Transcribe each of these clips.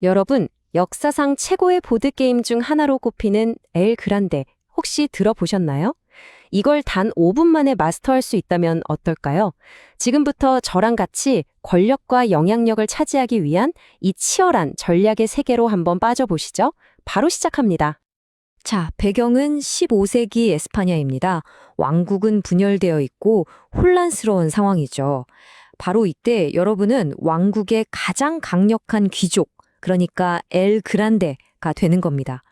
여러분, 역사상 최고의 보드게임 중 하나로 꼽히는 엘 그란데 혹시 들어보셨나요? 이걸 단 5분 만에 마스터할 수 있다면 어떨까요? 지금부터 저랑 같이 권력과 영향력을 차지하기 위한 이 치열한 전략의 세계로 한번 빠져보시죠. 바로 시작합니다. 자, 배경은 15세기 에스파냐입니다. 왕국은 분열되어 있고 혼란스러운 상황이죠. 바로 이때 여러분은 왕국의 가장 강력한 귀족, 그러니까 엘 그란데가 되는 겁니다.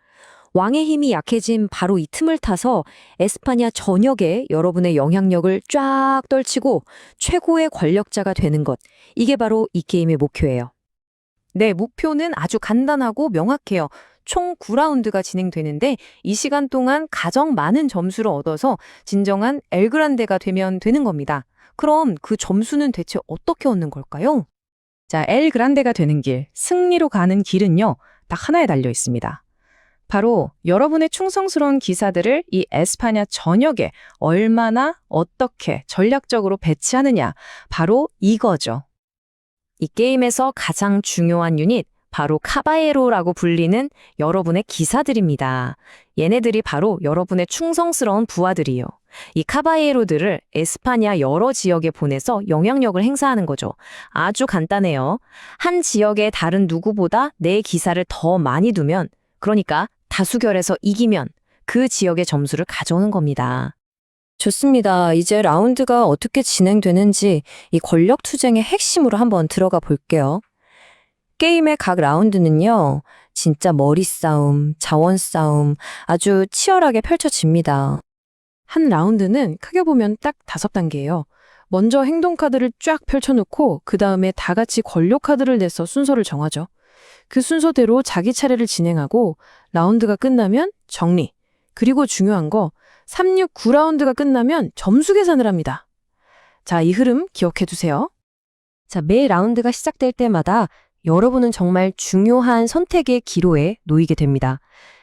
왕의 힘이 약해진 바로 이 틈을 타서 에스파냐 전역에 여러분의 영향력을 쫙 떨치고 최고의 권력자가 되는 것. 이게 바로 이 게임의 목표예요. 네, 목표는 아주 간단하고 명확해요. 총 9라운드가 진행되는데 이 시간 동안 가장 많은 점수를 얻어서 진정한 엘그란데가 되면 되는 겁니다. 그럼 그 점수는 대체 어떻게 얻는 걸까요? 자, 엘 그란데가 되는 길, 승리로 가는 길은요, 딱 하나에 달려 있습니다. 바로 여러분의 충성스러운 기사들을 이 에스파냐 전역에 얼마나 어떻게 전략적으로 배치하느냐, 바로 이거죠. 이 게임에서 가장 중요한 유닛, 바로 카바에로라고 불리는 여러분의 기사들입니다. 얘네들이 바로 여러분의 충성스러운 부하들이요. 이 카바에로들을 에스파냐 여러 지역에 보내서 영향력을 행사하는 거죠. 아주 간단해요. 한 지역의 다른 누구보다 내 기사를 더 많이 두면, 그러니까 다수결에서 이기면 그 지역의 점수를 가져오는 겁니다. 좋습니다. 이제 라운드가 어떻게 진행되는지 이 권력 투쟁의 핵심으로 한번 들어가 볼게요. 게임의 각 라운드는요, 진짜 머리 싸움, 자원 싸움 아주 치열하게 펼쳐집니다. 한 라운드는 크게 보면 딱 다섯 단계예요. 먼저 행동 카드를 쫙 펼쳐놓고 그 다음에 다 같이 권력 카드를 내서 순서를 정하죠. 그 순서대로 자기 차례를 진행하고 라운드가 끝나면 정리. 그리고 중요한 거 3, 6, 9라운드가 끝나면 점수 계산을 합니다. 자, 이 흐름 기억해 두세요. 자, 매 라운드가 시작될 때마다 여러분은 정말 중요한 선택의 기로에 놓이게 됩니다.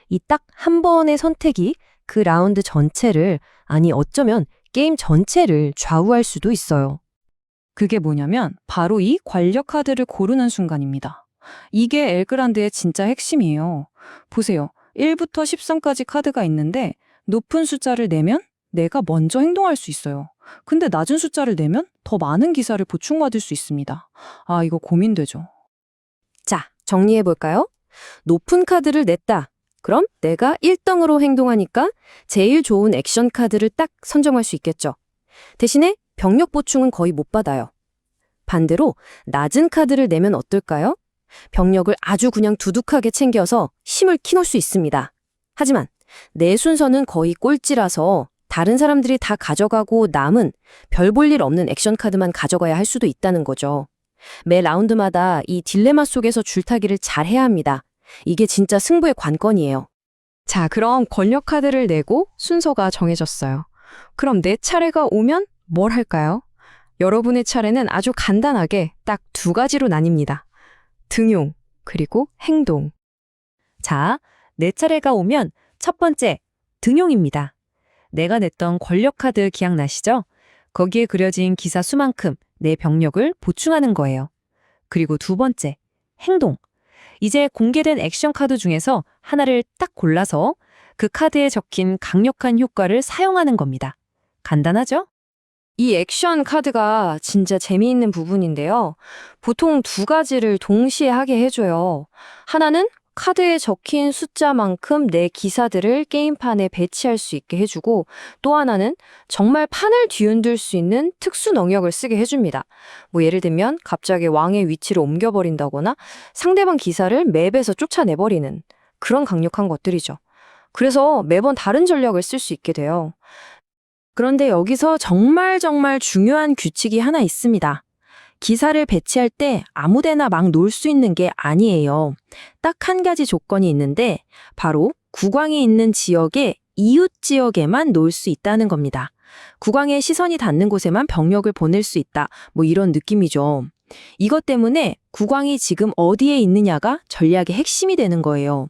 이 딱 한 번의 선택이 그 라운드 전체를, 아니 어쩌면 게임 전체를 좌우할 수도 있어요. 그게 뭐냐면 바로 이 권력 카드를 고르는 순간입니다. 이게 엘그란드의 진짜 핵심이에요. 보세요. 1부터 13까지 카드가 있는데 높은 숫자를 내면 내가 먼저 행동할 수 있어요. 근데 낮은 숫자를 내면 더 많은 기사를 보충받을 수 있습니다. 아, 이거 고민되죠. 자, 정리해 볼까요? 높은 카드를 냈다. 그럼 내가 1등으로 행동하니까 제일 좋은 액션 카드를 딱 선정할 수 있겠죠. 대신에 병력 보충은 거의 못 받아요. 반대로 낮은 카드를 내면 어떨까요? 병력을 아주 그냥 두둑하게 챙겨서 힘을 키놓을 수 있습니다. 하지만 내 순서는 거의 꼴찌라서 다른 사람들이 다 가져가고 남은 별 볼 일 없는 액션 카드만 가져가야 할 수도 있다는 거죠. 매 라운드마다 이 딜레마 속에서 줄타기를 잘 해야 합니다. 이게 진짜 승부의 관건이에요. 자, 그럼 권력 카드를 내고 순서가 정해졌어요. 그럼 내 차례가 오면 뭘 할까요? 여러분의 차례는 아주 간단하게 딱 두 가지로 나뉩니다. 등용, 그리고 행동. 자, 내 차례가 오면 첫 번째, 등용입니다. 내가 냈던 권력 카드 기억나시죠? 거기에 그려진 기사 수만큼 내 병력을 보충하는 거예요. 그리고 두 번째, 행동. 이제 공개된 액션 카드 중에서 하나를 딱 골라서 그 카드에 적힌 강력한 효과를 사용하는 겁니다. 간단하죠? 이 액션 카드가 진짜 재미있는 부분인데요. 보통 두 가지를 동시에 하게 해줘요. 하나는 카드에 적힌 숫자만큼 내 기사들을 게임판에 배치할 수 있게 해주고 또 하나는 정말 판을 뒤흔들 수 있는 특수 능력을 쓰게 해줍니다. 뭐 예를 들면 갑자기 왕의 위치를 옮겨버린다거나 상대방 기사를 맵에서 쫓아내버리는 그런 강력한 것들이죠. 그래서 매번 다른 전략을 쓸 수 있게 돼요. 그런데 여기서 정말 정말 중요한 규칙이 하나 있습니다. 기사를 배치할 때 아무데나 막 놓을 수 있는 게 아니에요. 딱 한 가지 조건이 있는데 바로 국왕이 있는 지역의 이웃 지역에만 놓을 수 있다는 겁니다. 국왕의 시선이 닿는 곳에만 병력을 보낼 수 있다. 뭐 이런 느낌이죠. 이것 때문에 국왕이 지금 어디에 있느냐가 전략의 핵심이 되는 거예요.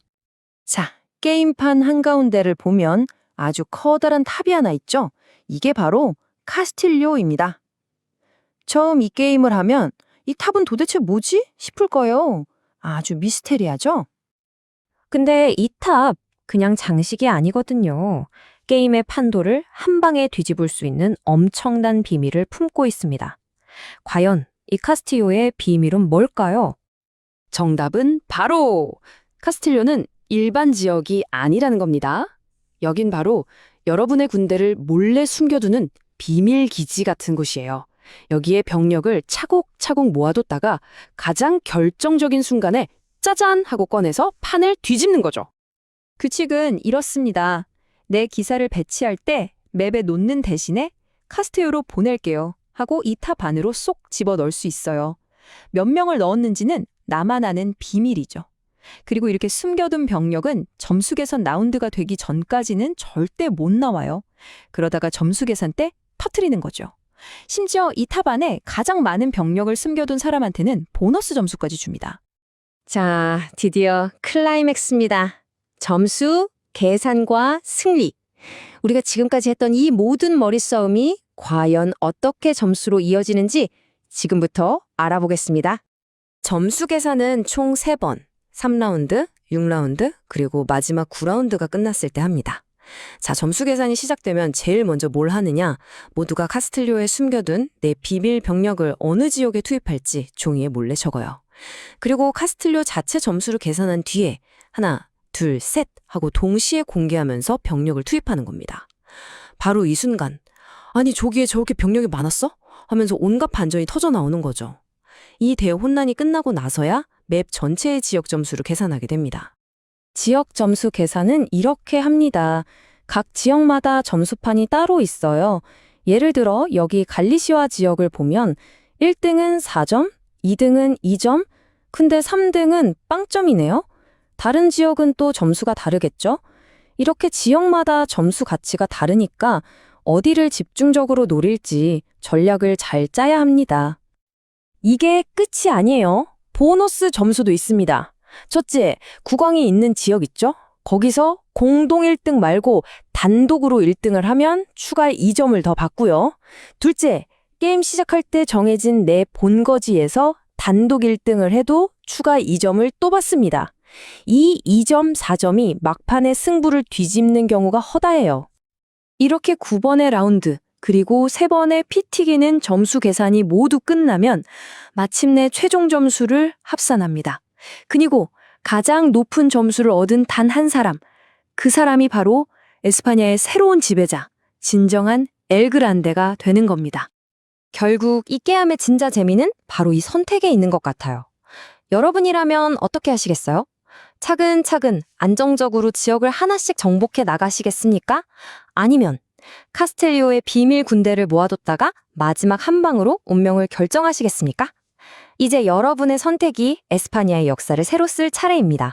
자, 게임판 한가운데를 보면 아주 커다란 탑이 하나 있죠? 이게 바로 카스틸료입니다. 처음 이 게임을 하면 이 탑은 도대체 뭐지? 싶을 거예요. 아주 미스테리하죠? 근데 이 탑 그냥 장식이 아니거든요. 게임의 판도를 한 방에 뒤집을 수 있는 엄청난 비밀을 품고 있습니다. 과연 이 카스티오의 비밀은 뭘까요? 정답은 바로 카스틸료는 일반 지역이 아니라는 겁니다. 여긴 바로 여러분의 군대를 몰래 숨겨두는 비밀 기지 같은 곳이에요. 여기에 병력을 차곡차곡 모아뒀다가 가장 결정적인 순간에 짜잔 하고 꺼내서 판을 뒤집는 거죠. 규칙은 이렇습니다. 내 기사를 배치할 때 맵에 놓는 대신에 카스테오로 보낼게요 하고 이 탑 안으로 쏙 집어 넣을 수 있어요. 몇 명을 넣었는지는 나만 아는 비밀이죠. 그리고 이렇게 숨겨둔 병력은 점수 계산 라운드가 되기 전까지는 절대 못 나와요. 그러다가 점수 계산 때 터트리는 거죠. 심지어 이 탑 안에 가장 많은 병력을 숨겨둔 사람한테는 보너스 점수까지 줍니다. 자, 드디어 클라이맥스입니다. 점수, 계산과 승리. 우리가 지금까지 했던 이 모든 머리싸움이 과연 어떻게 점수로 이어지는지 지금부터 알아보겠습니다. 점수 계산은 총 3번, 3라운드, 6라운드, 그리고 마지막 9라운드가 끝났을 때 합니다. 자, 점수 계산이 시작되면 제일 먼저 뭘 하느냐? 모두가 카스틀료에 숨겨둔 내 비밀 병력을 어느 지역에 투입할지 종이에 몰래 적어요. 그리고 카스틀료 자체 점수를 계산한 뒤에 하나, 둘, 셋 하고 동시에 공개하면서 병력을 투입하는 겁니다. 바로 이 순간, 아니 저기에 저렇게 병력이 많았어? 하면서 온갖 반전이 터져 나오는 거죠. 이 대혼란이 끝나고 나서야 맵 전체의 지역 점수를 계산하게 됩니다. 지역 점수 계산은 이렇게 합니다. 각 지역마다 점수판이 따로 있어요. 예를 들어 여기 갈리시아 지역을 보면 1등은 4점, 2등은 2점, 근데 3등은 빵점이네요. 다른 지역은 또 점수가 다르겠죠? 이렇게 지역마다 점수 가치가 다르니까 어디를 집중적으로 노릴지 전략을 잘 짜야 합니다. 이게 끝이 아니에요. 보너스 점수도 있습니다. 첫째, 국왕이 있는 지역 있죠? 거기서 공동 1등 말고 단독으로 1등을 하면 추가 2점을 더 받고요. 둘째, 게임 시작할 때 정해진 내 본거지에서 단독 1등을 해도 추가 2점을 또 받습니다. 이 2점, 4점이 막판의 승부를 뒤집는 경우가 허다해요. 이렇게 9번의 라운드, 그리고 3번의 피 튀기는 점수 계산이 모두 끝나면 마침내 최종 점수를 합산합니다. 그리고 가장 높은 점수를 얻은 단 한 사람, 그 사람이 바로 에스파냐의 새로운 지배자, 진정한 엘그란데가 되는 겁니다. 결국 이 게임의 진짜 재미는 바로 이 선택에 있는 것 같아요. 여러분이라면 어떻게 하시겠어요? 차근차근 안정적으로 지역을 하나씩 정복해 나가시겠습니까? 아니면 카스텔리오의 비밀 군대를 모아뒀다가 마지막 한 방으로 운명을 결정하시겠습니까? 이제 여러분의 선택이 에스파니아의 역사를 새로 쓸 차례입니다.